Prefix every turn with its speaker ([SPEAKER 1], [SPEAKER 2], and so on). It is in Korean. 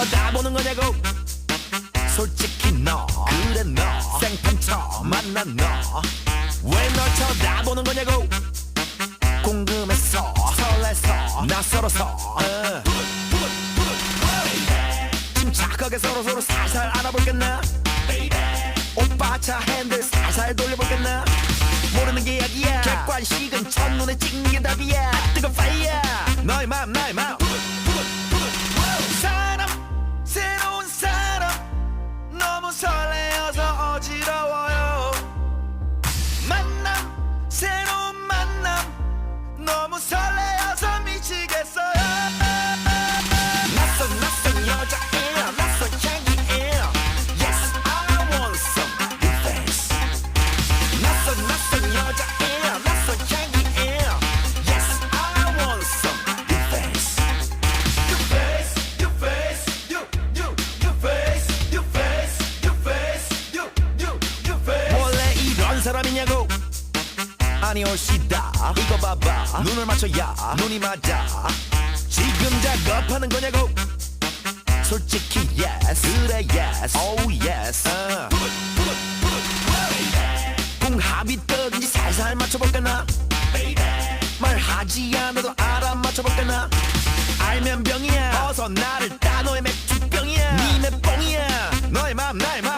[SPEAKER 1] 쳐다보는 거냐고. 솔직히 너 그래 너 생판 처음 만난 너왜 널 쳐다보는 거냐고. 궁금해서 설레서 낯설어서. 어. 침착하게 서로 서로 살살 알아볼겠나? 오빠 차 핸들 살살 돌려볼겠나? 모르는 게 약이야. 객관식은 첫눈에 찍는 게 답이야. 뜨거운 파이어 너의 마음 나의 마음 사람이냐고? 아니 올시다. 이거 봐봐. 눈을 맞춰야 눈이 맞아. 지금 작업하는 거냐고? 솔직히 yes 그래 yes oh yes. 어. 궁합이 뜨든지 살살 맞춰볼까 나? 말하지 않아도 알아 맞춰볼까 나? 알면 병이야. 어서 나를 따 너의 맥주병이야. 니내 뽕이야. 너의 마음 나의 마음